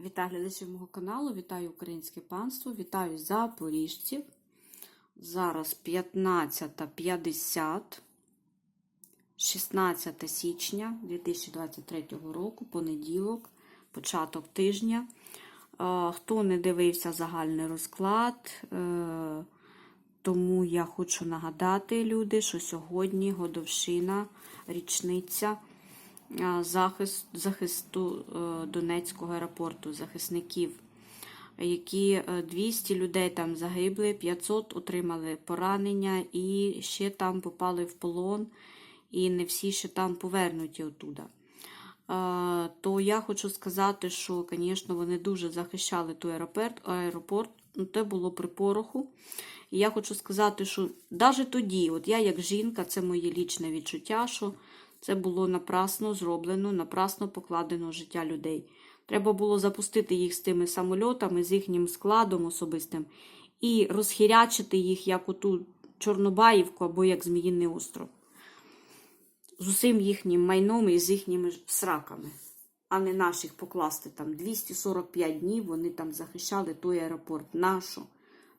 Вітаю глядачів мого каналу, вітаю українське панство, вітаю запоріжців. Зараз 15.50, 16 січня 2023 року, понеділок, початок тижня. Е, Хто не дивився загальний розклад, е, тому я хочу нагадати, люди, що сьогодні годовщина, річниця захист, захисту е, Донецького аеропорту, захисників, які е, 200 людей там загибли, 500 отримали поранення і ще там попали в полон, і не всі ще там повернуті оттуда. Е, То я хочу сказати, що, звісно, вони дуже захищали той аеропорт, аеропорт, ну, те було при пороху. І я хочу сказати, що навіть тоді, от я як жінка, це моє лічне відчуття, що це було напрасно зроблено, напрасно покладено життя людей. Треба було запустити їх з тими самольотами, з їхнім складом особистим, і розхірячити їх як оту Чорнобаївку або як Зміїний остров. З усім їхнім майном і з їхніми сраками, а не наших покласти там 245 днів вони там захищали той аеропорт. Нащо?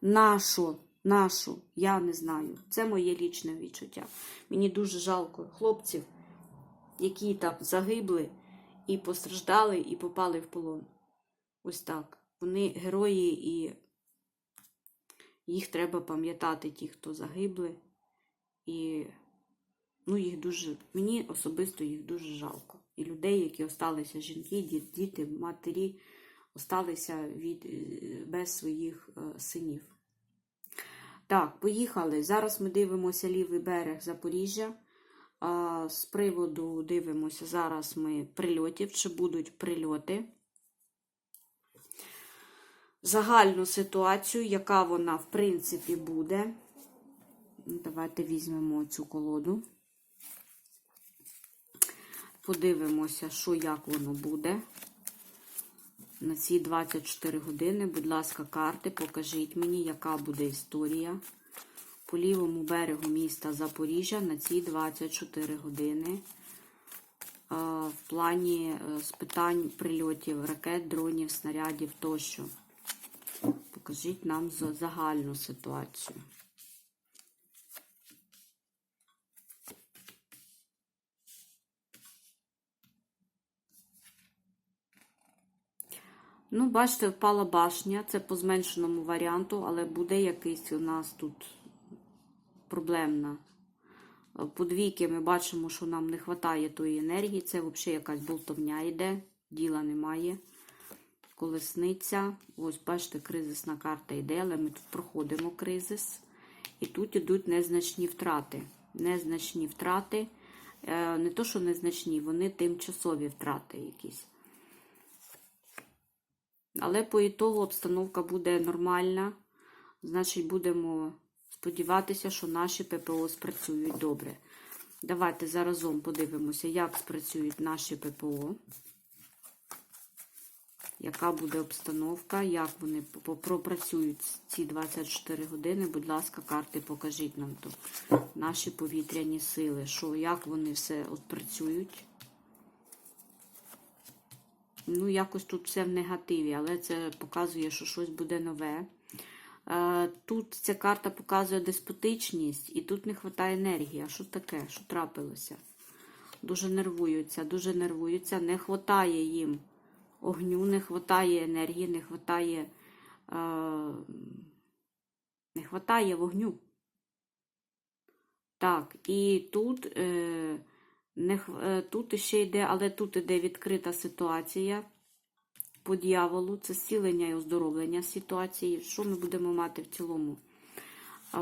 Нащо? Нашу, я не знаю. Це моє лічне відчуття. Мені дуже жалко хлопців, які там загибли і постраждали, і попали в полон. Ось так. Вони герої, і їх треба пам'ятати, ті, хто загибли. І ну, їх дуже, мені особисто їх дуже жалко. І людей, які осталися, жінки, діти, матері, осталися від, е, без своїх е, синів. Так, поїхали. Зараз ми дивимося лівий берег Запоріжжя. З приводу дивимося зараз ми прильотів, чи будуть прильоти. Загальну ситуацію, яка вона, в принципі, буде. Давайте візьмемо цю колоду. Подивимося, що як воно буде. На ці 24 години, будь ласка, карти, покажіть мені, яка буде історія по лівому берегу міста Запоріжжя на ці 24 години. В плані е, з питань прильотів, ракет, дронів, снарядів тощо. Покажіть нам загальну ситуацію. Ну, бачите, впала башня. Це по зменшеному варіанту, але буде якийсь у нас тут проблемна. По двійки ми бачимо, що нам не вистачає тої енергії. Це взагалі якась болтовня йде, діла немає. Колесниця. Ось, бачите, кризисна карта йде, але ми тут проходимо кризис. І тут йдуть незначні втрати. Незначні втрати. Е, Не то, що незначні, вони тимчасові втрати якісь. Але по ітогу обстановка буде нормальна. Значить, будемо сподіватися, що наші ППО спрацюють добре. Давайте заразом подивимося, як спрацюють наші ППО. Яка буде обстановка, як вони пропрацюють ці 24 години. Будь ласка, карти покажіть нам то. Наші повітряні сили, що, як вони все працюють. Ну, якось тут все в негативі, але це показує, що щось буде нове. Тут ця карта показує деспотичність, і тут не вистачає енергії. А що таке? Що трапилося? Дуже нервуються, дуже нервуються. Не вистачає їм огню, не вистачає енергії, не вистачає, е, не вистачає вогню. Так, і тут, е, не, е, тут ще йде, але тут іде відкрита ситуація по дьяволу. Це зцілення і оздоровлення ситуації. Що ми будемо мати в цілому?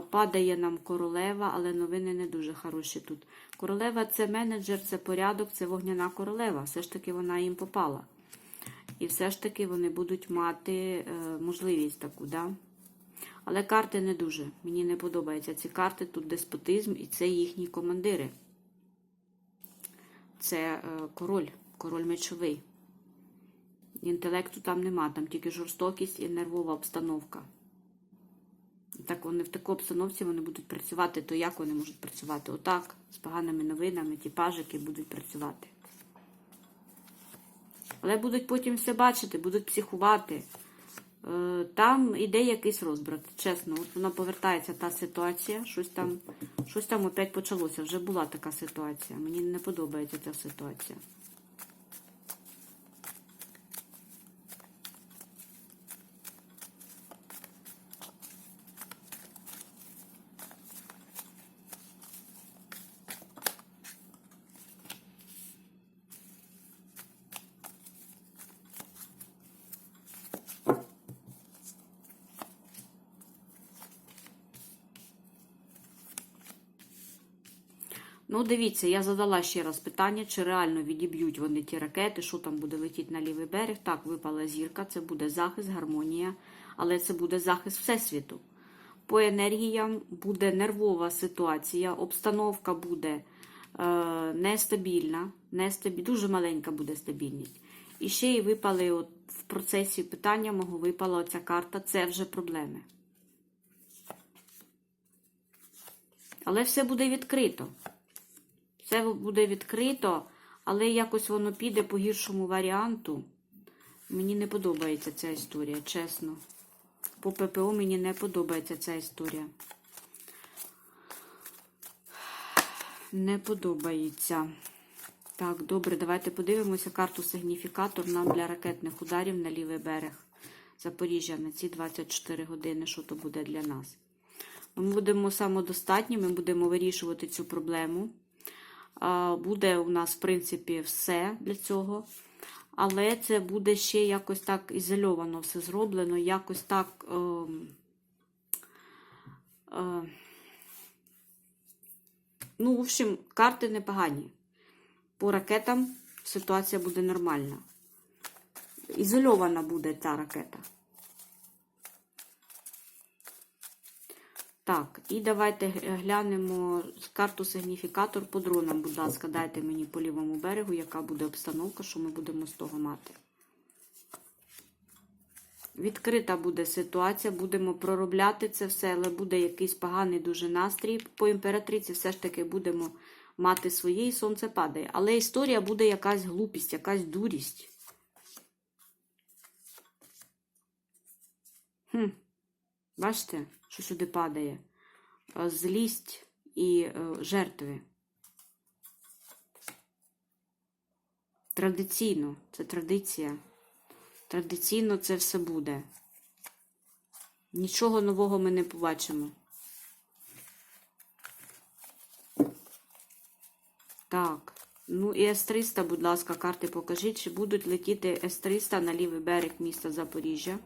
Падає нам королева, але новини не дуже хороші тут. Королева це менеджер, це порядок, це вогняна королева. Все ж таки вона їм попала. І все ж таки вони будуть мати е, можливість таку, да? Але карти не дуже. Мені не подобаються ці карти, тут деспотизм і це їхні командири. Це е, король, король мечовий. Інтелекту там нема, там тільки жорстокість і нервова обстановка. Так вони в такій обстановці вони будуть працювати, то як вони можуть працювати? Отак, з поганими новинами, ті пажики будуть працювати. Але будуть потім все бачити, будуть психувати. Е, Там іде якийсь розбрат. Чесно, от вона повертається та ситуація. Щось там, щось там опять почалося. Вже була така ситуація. Мені не подобається ця ситуація. Ну, дивіться, я задала ще раз питання, чи реально відіб'ють вони ті ракети, що там буде летіти на лівий берег. Так, випала зірка, це буде захист, гармонія, але це буде захист Всесвіту. По енергіям буде нервова ситуація, обстановка буде е, нестабільна, нестабіль... дуже маленька буде стабільність. І ще й випали от, в процесі питання мого випала оця карта, це вже проблеми. Але все буде відкрито. Все буде відкрито, але якось воно піде по гіршому варіанту. Мені не подобається ця історія, чесно. По ППО мені не подобається ця історія. Не подобається. Так, добре, давайте подивимося карту сигніфікатор нам для ракетних ударів на лівий берег Запоріжжя на ці 24 години, що то буде для нас. Ми будемо самодостатні, ми будемо вирішувати цю проблему. Буде у нас, в принципі, все для цього. Але це буде ще якось так ізольовано все зроблено, якось так. Е, е, ну, в общем, карти непогані. По ракетам ситуація буде нормальна. Ізольована буде ця ракета. Так, і давайте глянемо карту сигніфікатор по дронам, будь ласка, дайте мені по лівому берегу, яка буде обстановка, що ми будемо з того мати. Відкрита буде ситуація, будемо проробляти це все, але буде якийсь поганий дуже настрій. По імператриці все ж таки будемо мати своє, і сонце падає. Але історія буде якась глупість, якась дурість. Хм. Бачите, що сюди падає? Злість і е, жертви. Традиційно, це традиція. Традиційно це все буде. Нічого нового ми не побачимо. Так, ну і С-300, будь ласка, карти покажіть, чи будуть летіти С-300 на лівий берег міста Запоріжжя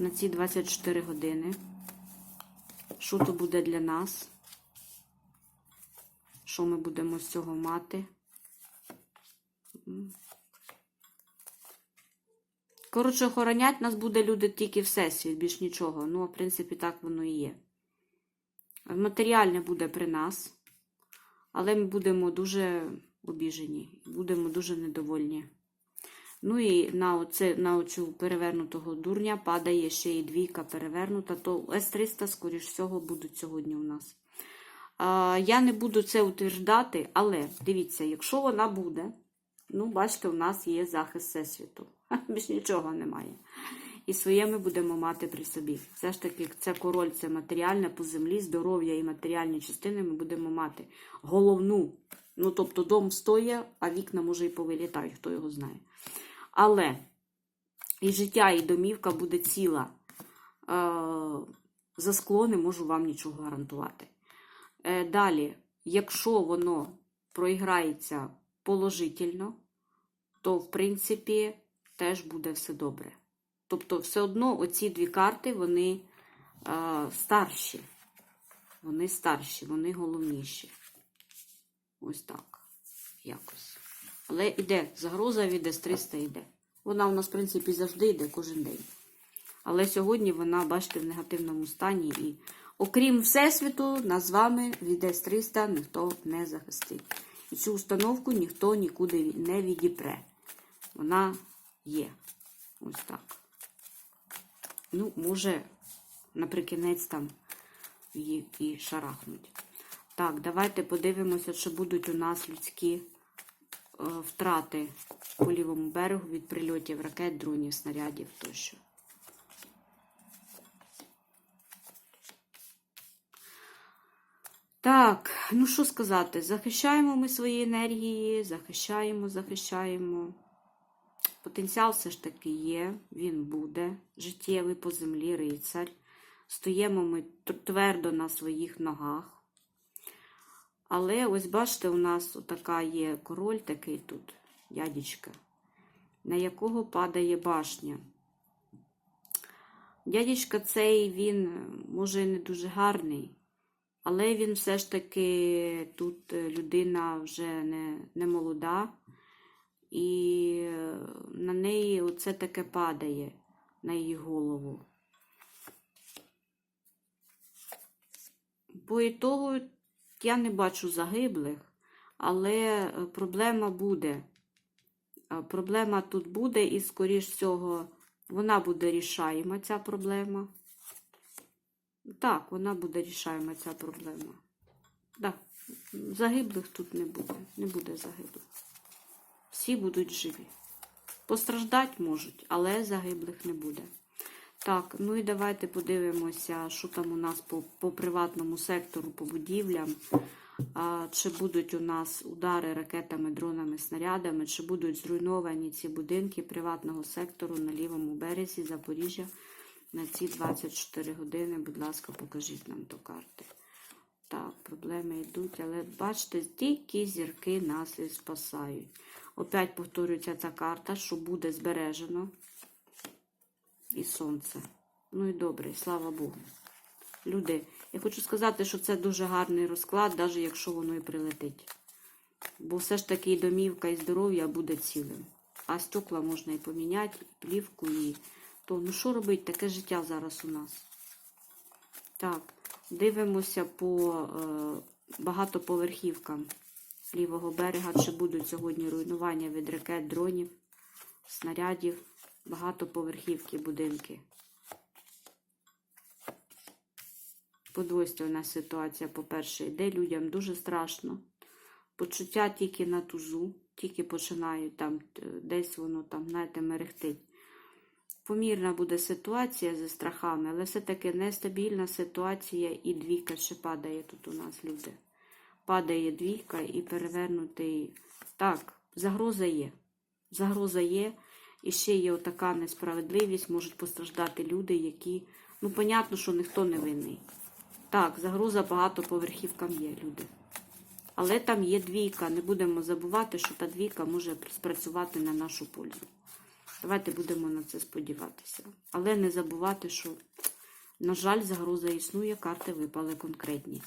на ці 24 години. Що то буде для нас? Що ми будемо з цього мати? Коротше, охоронять нас буде люди тільки всесвіт, більш нічого. Ну, в принципі, так воно і є. Матеріальне буде при нас, але ми будемо дуже обіжені, будемо дуже недовольні. Ну і на оце, на оцю перевернутого дурня падає ще і двійка перевернута, то С-300, скоріш всього, будуть сьогодні у нас. А, Я не буду це утверждати, але дивіться, якщо вона буде, ну, бачите, у нас є захист Всесвіту. Більш нічого немає. І своє ми будемо мати при собі. Все ж таки, це король, це матеріальне по землі, здоров'я і матеріальні частини ми будемо мати. Головну. Ну, тобто, дом стоє, а вікна може і повилітають, хто його знає. Але і життя, і домівка буде ціла. Е, За скло не можу вам нічого гарантувати. Е, Далі, якщо воно проіграється положительно, то, в принципі, теж буде все добре. Тобто, все одно оці дві карти, вони е, старші. Вони старші, вони головніші. Ось так. Якось. Але йде загроза від С-300 йде. Вона у нас, в принципі, завжди йде кожен день. Але сьогодні вона, бачите, в негативному стані. І, окрім Всесвіту, нас з вами від С-300 ніхто не захистить. І цю установку ніхто нікуди не відіпре. Вона є. Ось так. Ну, може, наприкінець там її і шарахнуть. Так, давайте подивимося, чи будуть у нас людські втрати по лівому берегу від прильотів ракет, дронів, снарядів тощо. Так, ну що сказати, захищаємо ми свої енергії, захищаємо, захищаємо. Потенціал все ж таки є, він буде. Життєвий по землі рицар. Стоїмо ми твердо на своїх ногах. Але ось бачите, у нас така є король такий тут, дядечка, на якого падає башня. Дядечка цей, він може не дуже гарний, але він все ж таки тут е, людина вже не, не молода, і е, на неї оце таке падає на її голову. По ітогу я не бачу загиблих, але е, проблема буде. Проблема тут буде, і, скоріш всього, вона буде рішаєма, ця проблема. Так, вона буде рішаєма, ця проблема. Так, загиблих тут не буде. Не буде загиблих. Всі будуть живі. Постраждати можуть, але загиблих не буде. Так, ну і давайте подивимося, що там у нас по, по приватному сектору, по будівлям. А, чи будуть у нас удари ракетами, дронами, снарядами, чи будуть зруйновані ці будинки приватного сектору на лівому березі Запоріжжя на ці 24 години. Будь ласка, покажіть нам до карти. Так, проблеми йдуть, але бачите, тільки зірки нас і спасають. Опять повторюється ця карта, що буде збережено і сонце. Ну і добре, слава Богу. Люди, я хочу сказати, що це дуже гарний розклад, навіть якщо воно і прилетить. Бо все ж таки і домівка, і здоров'я буде цілим. А стекла можна і поміняти, і плівку, і то. Ну що робить таке життя зараз у нас? Так, дивимося по е, багатоповерхівкам лівого берега, чи будуть сьогодні руйнування від ракет, дронів, снарядів, багатоповерхівки, будинки. Подвойственна ситуація, по-перше, йде людям дуже страшно. Почуття тільки на тузу, тільки починають там, е, десь воно там, знаєте, мерехтить. Помірна буде ситуація зі страхами, але все-таки нестабільна ситуація і двійка ще падає тут у нас, люди. Падає двійка і перевернутий. Так, загроза є. Загроза є. І ще є отака несправедливість, можуть постраждати люди, які. Ну, понятно, що ніхто не винний. Так, загроза багатоповерхівкам є, люди. Але там є двійка. Не будемо забувати, що та двійка може спрацювати на нашу пользу. Давайте будемо на це сподіватися. Але не забувати, що, на жаль, загроза існує, карти випали конкретні.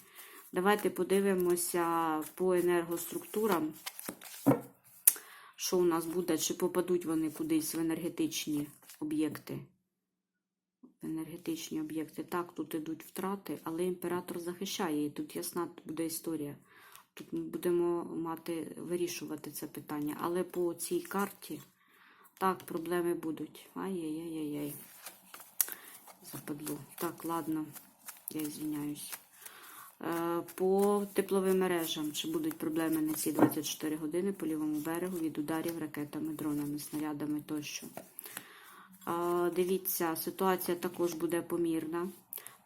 Давайте подивимося по енергоструктурам, що у нас буде, чи попадуть вони кудись в енергетичні об'єкти. Енергетичні об'єкти. Так, тут ідуть втрати, але імператор захищає. І тут ясна буде історія. Тут ми будемо мати вирішувати це питання. Але по цій карті, так, проблеми будуть. Ай-яй-яй-яй. Западло. Так, ладно, я звиняюсь. Е, По тепловим мережам, чи будуть проблеми на ці 24 години по лівому берегу від ударів ракетами, дронами, снарядами тощо. Е, Дивіться, ситуація також буде помірна.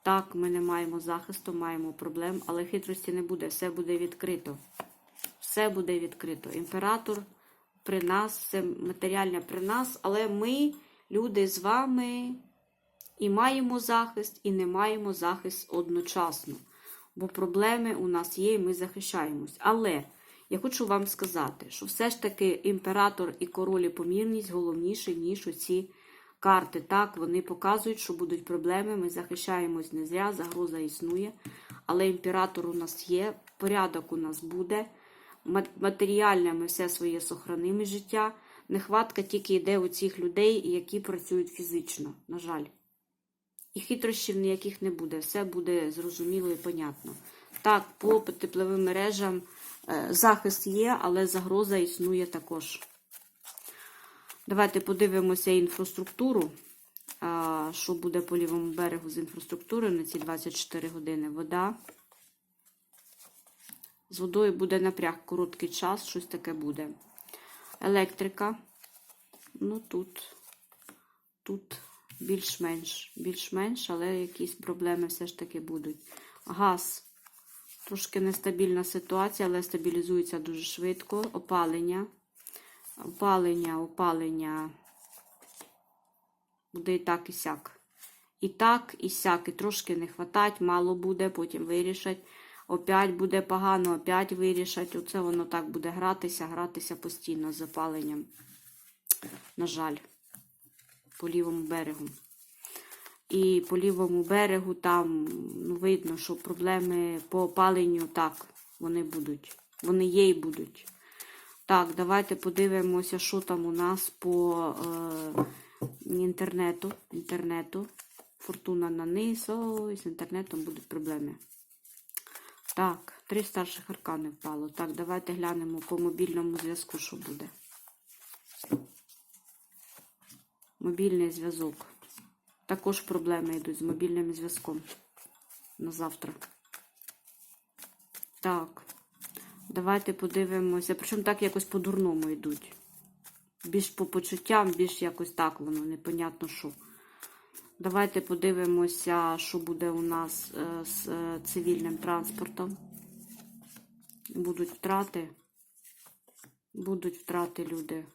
Так, ми не маємо захисту, маємо проблем, але хитрості не буде, все буде відкрито. Все буде відкрито. Імператор при нас, все матеріальне при нас, але ми, люди з вами, і маємо захист, і не маємо захист одночасно. Бо проблеми у нас є, і ми захищаємось. Але я хочу вам сказати, що все ж таки імператор і король і помірність головніші, ніж оці карти. Так, вони показують, що будуть проблеми. Ми захищаємось не зря, загроза існує. Але імператор у нас є, порядок у нас буде. Матеріальне ми все своє сохранимо життя. Нехватка тільки йде у цих людей, які працюють фізично, на жаль. І хитрощів ніяких не буде. Все буде зрозуміло і понятно. Так, по тепловим мережам е, захист є, але загроза існує також. Давайте подивимося інфраструктуру. Що буде по лівому берегу з інфраструктурою на ці 24 години. Вода. З водою буде напряг короткий час, щось таке буде. Електрика. Ну тут, тут більш-менш, більш-менш, але якісь проблеми все ж таки будуть. Газ. Трошки нестабільна ситуація, але стабілізується дуже швидко. Опалення. Опалення, опалення. Буде і так, і сяк. І так, і сяк. І трошки не хватать, мало буде, потім вирішать. Опять буде погано, опять вирішать. Оце воно так буде гратися, гратися постійно з запаленням. На жаль, по лівому берегу. І по лівому берегу там ну, видно, що проблеми по опаленню так, вони будуть. Вони є і будуть. Так, давайте подивимося, що там у нас по е, інтернету. інтернету. Фортуна на низ. Ой, з інтернетом будуть проблеми. Так, три старших аркани впало. Так, давайте глянемо по мобільному зв'язку, що буде. Мобільний зв'язок. Також проблеми йдуть з мобільним зв'язком на завтра. Так. Давайте подивимося. Причому так якось по-дурному йдуть. Більш по почуттям, більш якось так воно, непонятно що. Давайте подивимося, що буде у нас е, з е, цивільним транспортом. Будуть втрати. Будуть втрати, люди.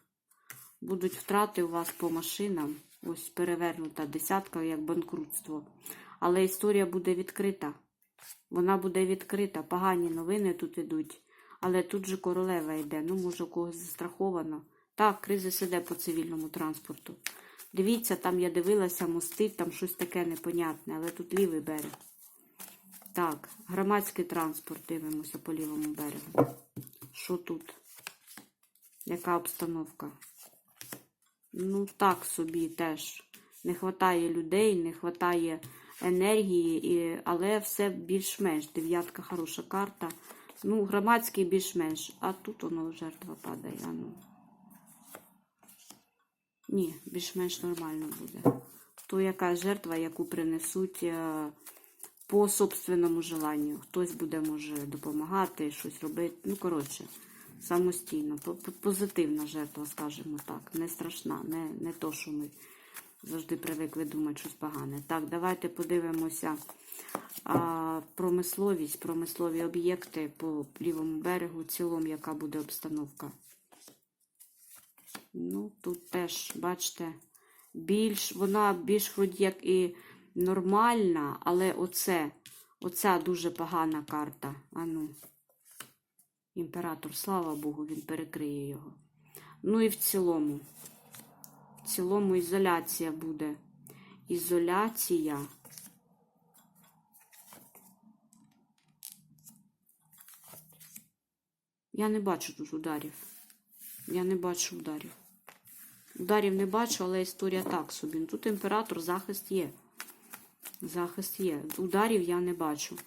Будуть втрати у вас по машинам. Ось перевернута десятка, як банкрутство. Але історія буде відкрита. Вона буде відкрита. Погані новини тут ідуть. Але тут же королева йде. Ну, може, у когось застраховано. Так, кризис іде по цивільному транспорту. Дивіться, там я дивилася мости, там щось таке непонятне, але тут лівий берег. Так, громадський транспорт дивимося по лівому берегу. Що тут? Яка обстановка? Ну, так собі теж. Не вистачає людей, не вистачає енергії, і... але все більш-менш. Дев'ятка хороша карта. Ну, громадський більш-менш. А тут воно жертва падає. А ну. Ні, більш-менш нормально буде. То яка жертва, яку принесуть е, по собственному желанню. Хтось буде, може, допомагати, щось робити. Ну, коротше, самостійно. По- по- Позитивна жертва, скажімо так. Не страшна, не, не то, що ми завжди привикли думати щось погане. Так, давайте подивимося а, промисловість, промислові об'єкти по лівому берегу, в цілому, яка буде обстановка. Ну, тут теж, бачите, більш, вона більш вроді як і нормальна, але оце, оця дуже погана карта. Ану, імператор, слава Богу, він перекриє його. Ну і в цілому. В цілому ізоляція буде. Ізоляція. Я не бачу тут ударів. Я не бачу ударів. Ударів не бачу, але історія так собі. Тут імператор, захист є. Захист є. Ударів я не бачу.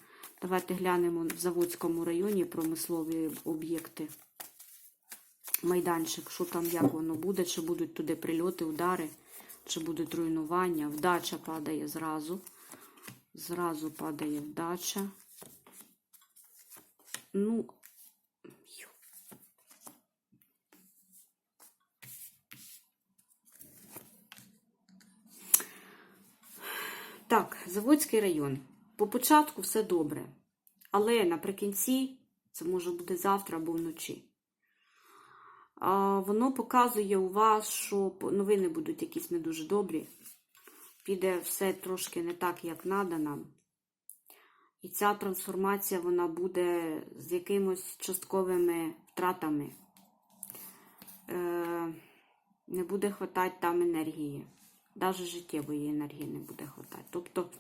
Давайте глянемо в Заводському районі промислові об'єкти. Майданчик, що там, як воно буде, чи будуть туди прильоти, удари, чи будуть руйнування. Вдача падає зразу. Зразу падає вдача. Ну. Так, Заводський район. По початку все добре. Але наприкінці, це може бути завтра або вночі. Воно показує у вас, що новини будуть якісь не дуже добрі. Піде все трошки не так, як треба нам. І ця трансформація вона буде з якимось частковими втратами. Е, не буде хватати там енергії. Навіть життєвої енергії не буде хватати. Тобто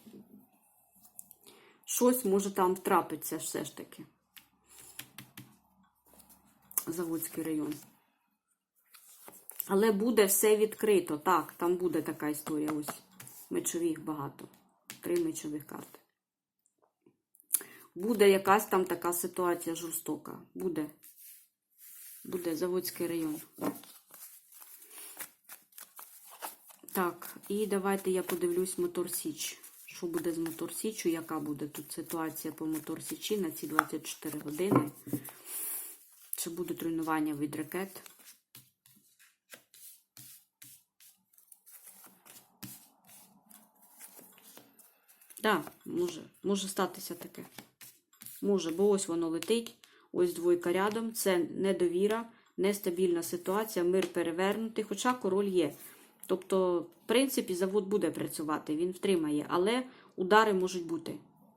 щось може там трапитися все ж таки. Заводський район. Але буде все відкрито. Так, там буде така історія. Ось мечових багато. Три мечових карти. Буде якась там така ситуація жорстока. Буде. Буде Заводський район. Так, і давайте я подивлюсь Мотор Січ що буде з мотор Січу, яка буде тут ситуація по мотор Січі на ці 24 години. Чи будуть руйнування від ракет? Так, да, може, може статися таке. Може, бо ось воно летить, ось двойка рядом. Це недовіра, нестабільна ситуація, мир перевернутий, хоча король є. Тобто, в принципі, завод буде працювати, він втримає, але удари можуть бути.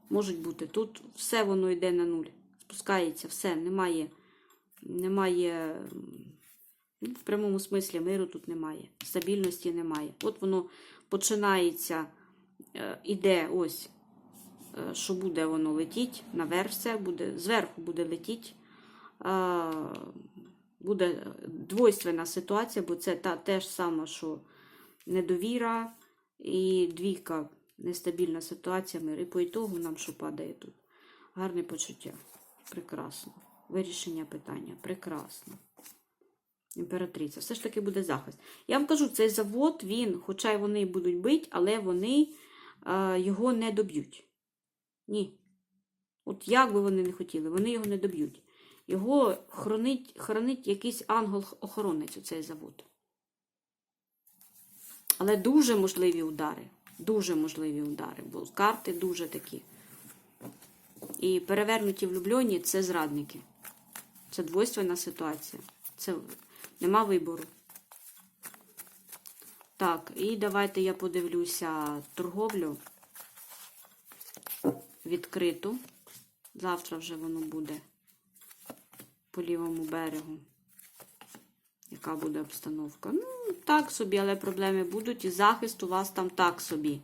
Можуть бути. Тут все воно йде на нуль. Спускається, все, немає. Немає. ну, В прямому смислі миру тут немає, стабільності немає. От воно починається, е, іде ось е, що буде воно летіть, наверх все буде, зверху буде летіть. Е, Буде двойственна ситуація, бо це та, те ж саме, що недовіра і двійка, нестабільна ситуація, мир. І по ітогу нам що падає тут? Гарне почуття. Прекрасно. Вирішення питання. Прекрасно. Імператриця. Все ж таки буде захист. Я вам кажу, цей завод, він, хоча й вони будуть бити, але вони е, його не доб'ють. Ні. От як би вони не хотіли, вони його не доб'ють. Його хранить, хранить якийсь ангел-охоронець у цей завод. Але дуже можливі удари. Дуже можливі удари, бо карти дуже такі. І перевернуті влюблені це зрадники. Це двойственна ситуація. Це нема вибору. Так, і давайте я подивлюся торговлю відкриту. Завтра вже воно буде по лівому берегу. Яка буде обстановка? Ну, так собі, але проблеми будуть. І захист у вас там так собі.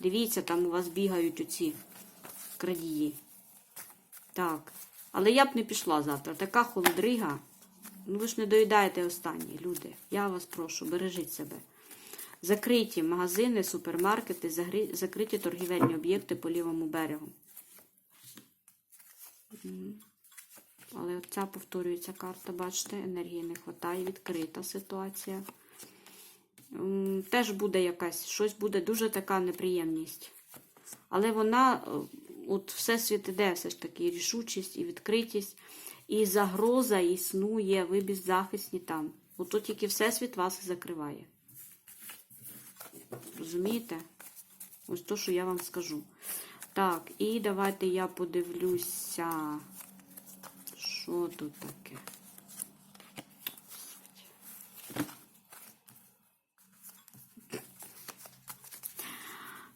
Дивіться, там у вас бігають оці крадії. Так. Але я б не пішла завтра. Така холодрига. Ну, ви ж не доїдаєте останні, люди. Я вас прошу, бережіть себе. Закриті магазини, супермаркети, закриті торгівельні об'єкти по лівому берегу. Але от ця повторюється карта, бачите, енергії не вистачає, відкрита ситуація. Теж буде якась, щось буде дуже така неприємність. Але вона, е, от всесвіт іде, все ж таки, рішучість, і відкритість, і загроза існує, ви беззахисні там. От тут тільки всесвіт вас закриває. Розумієте? Ось то, що я вам скажу. Так, і давайте я подивлюся. Що тут таке?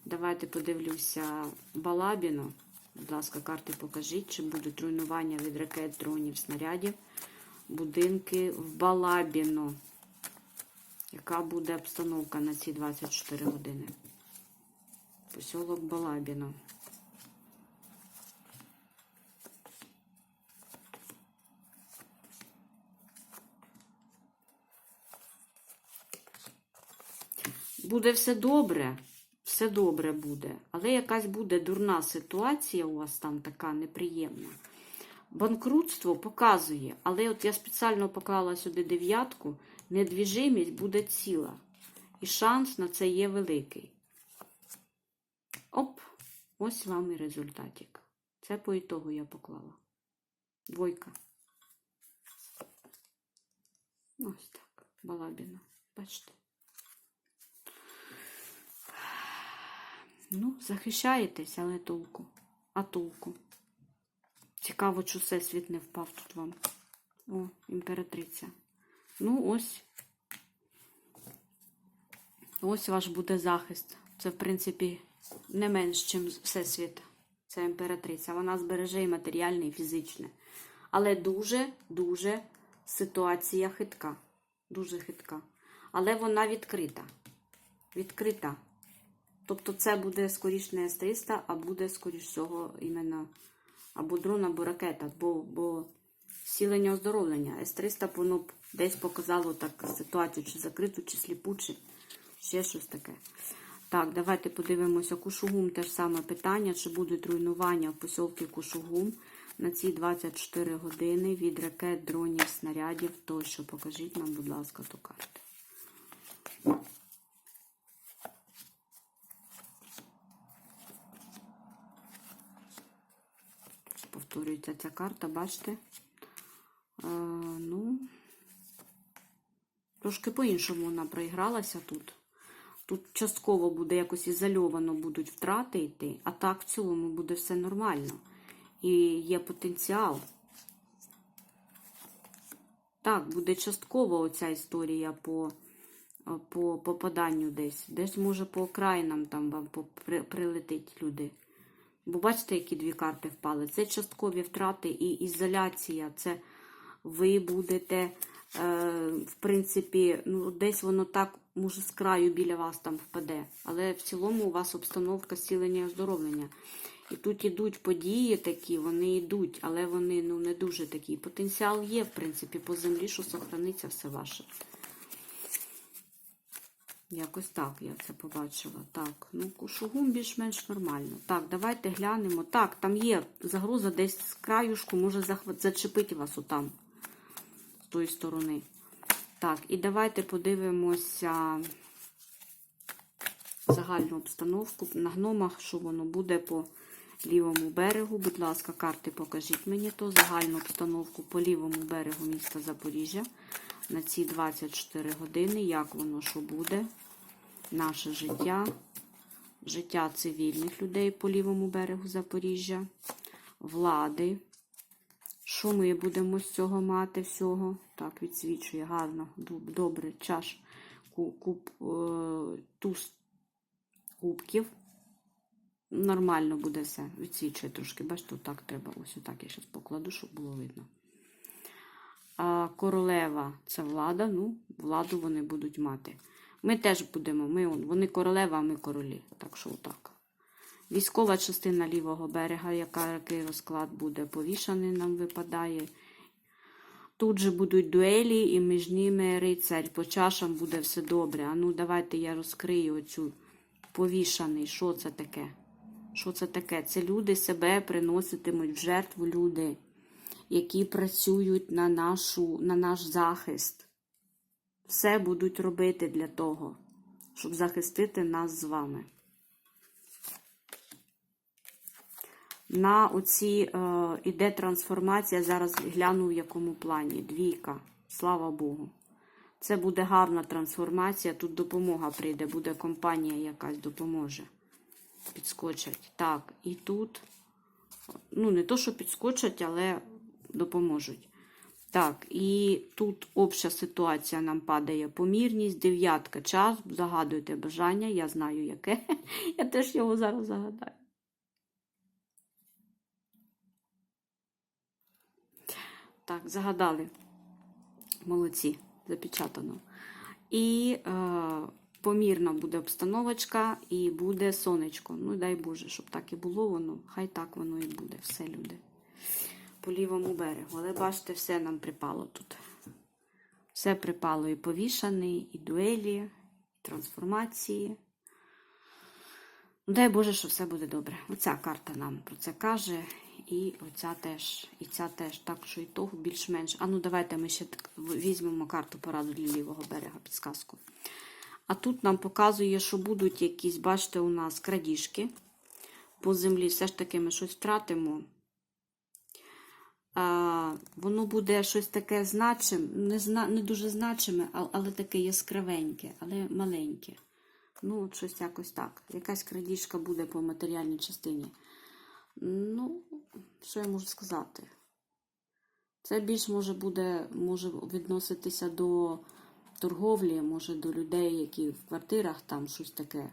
Давайте подивлюся Балабіно. Будь ласка, карти покажіть, чи будуть руйнування від ракет, дронів, снарядів. Будинки в Балабіно. Яка буде обстановка на ці 24 години? Посілок Балабіно. Буде все добре, все добре буде, але якась буде дурна ситуація у вас там така неприємна. Банкрутство показує, але от я спеціально поклала сюди дев'ятку, недвіжимість буде ціла. І шанс на це є великий. Оп, ось вам і результатик. Це по ітогу я поклала. Двойка. Ось так, балабіна. Бачите? Ну, захищаєтесь, але толку. А толку? Цікаво, чи всесвіт не впав тут вам. О, імператриця. Ну, ось. Ось ваш буде захист. Це, в принципі, не менш, ніж всесвіт. Це імператриця. Вона збереже і матеріальне, і фізичне. Але дуже-дуже ситуація хитка. Дуже хитка. Але вона відкрита. Відкрита. Тобто це буде скоріш не С-300, а буде, скоріш всього, іменно або дрон, або ракета, бо, бо сілення оздоровлення. С-300 воно б десь показало так ситуацію, чи закриту, чи сліпу, чи ще щось таке. Так, давайте подивимося. Кушугум теж саме питання, чи будуть руйнування в посілки Кушугум на ці 24 години від ракет, дронів, снарядів тощо. Покажіть нам, будь ласка, ту карту. Повторюється ця карта, бачите? Е, ну, трошки по-іншому вона проігралася тут. Тут частково буде якось ізольовано будуть втрати йти, а так в цілому буде все нормально. І є потенціал. Так, буде частково оця історія по, по попаданню десь. Десь, може, по окраїнам там вам прилетить люди. Бо бачите, які дві карти впали. Це часткові втрати і ізоляція. Це ви будете, е, в принципі, ну, десь воно так, може, з краю біля вас там впаде. Але в цілому у вас обстановка зцілення і оздоровлення. І тут ідуть події такі, вони йдуть, але вони ну, не дуже такі. Потенціал є, в принципі, по землі, що сохраниться все ваше. Якось так я це побачила. Так, ну шугум більш-менш нормально. Так, давайте глянемо. Так, там є загроза десь з краюшку, може зачепити вас отам, з тої сторони. Так, і давайте подивимося загальну обстановку на гномах, що воно буде по лівому берегу. Будь ласка, карти покажіть мені то. Загальну обстановку по лівому берегу міста Запоріжжя на ці 24 години. Як воно що буде? Наше життя, життя цивільних людей по лівому берегу Запоріжжя, влади. Що ми будемо з цього мати всього? Так, відсвічує гарно, добре, чаш, куб, е, туз кубків. Нормально буде все. Відсвічує трошки. Бачите, так треба. Ось отак я зараз покладу, щоб було видно. Королева це влада. Ну, владу вони будуть мати. Ми теж будемо. Ми, он, вони королева, а ми королі. Так що отак. Військова частина лівого берега, яка, який розклад буде повішаний, нам випадає. Тут же будуть дуелі, і між ними рицарь. По чашам буде все добре. А ну, давайте я розкрию оцю повішаний. Що це таке? Що це таке? Це люди себе приноситимуть в жертву люди, які працюють на, нашу, на наш захист. Все будуть робити для того, щоб захистити нас з вами. На оці е, іде трансформація. Зараз гляну в якому плані. Двійка. Слава Богу. Це буде гарна трансформація. Тут допомога прийде, буде компанія якась допоможе. Підскочать. Так, і тут. Ну, не то, що підскочать, але допоможуть. Так, і тут обща ситуація нам падає помірність, дев'ятка час, загадуйте бажання, я знаю яке. Я теж його зараз загадаю. Так, загадали. Молодці, запечатано. І е, помірна буде обстановочка і буде сонечко. Ну, дай Боже, щоб так і було воно. Хай так воно і буде. Все, люди. По лівому берегу. Але бачите, все нам припало тут. Все припало і повішаний, і дуелі, і трансформації. Ну, дай Боже, що все буде добре. Оця карта нам про це каже. І оця теж, і ця теж. Так що і того більш-менш. А ну давайте ми ще візьмемо карту пораду для лівого берега, підсказку. А тут нам показує, що будуть якісь, бачите, у нас крадіжки по землі. Все ж таки ми щось втратимо. А, воно буде щось таке значиме, не, зна, не дуже значиме, але таке яскравеньке, але маленьке. Ну, от щось якось так. Якась крадіжка буде по матеріальній частині. Ну, що я можу сказати? Це більш може буде може відноситися до торговлі, може до людей, які в квартирах там щось таке.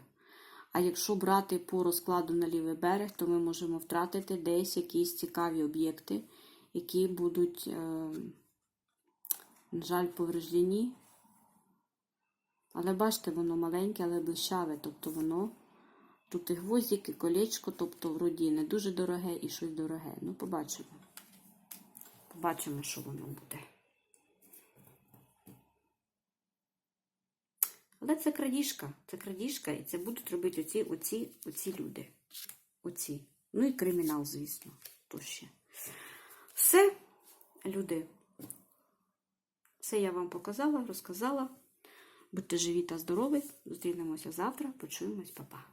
А якщо брати по розкладу на лівий берег, то ми можемо втратити десь якісь цікаві об'єкти, які будуть, е, на жаль, повреждені. Але бачите, воно маленьке, але блищаве. Тобто воно тут і гвоздик, і колечко, тобто вроді не дуже дороге і щось дороге. Ну, побачимо. Побачимо, що воно буде. Але це крадіжка, це крадіжка, і це будуть робити оці, оці, оці люди. Оці. Ну і кримінал, звісно, то ще. Все, люди. Все я вам показала, розказала. Будьте живі та здорові. Зустрінемося завтра. Почуємось, Па-па.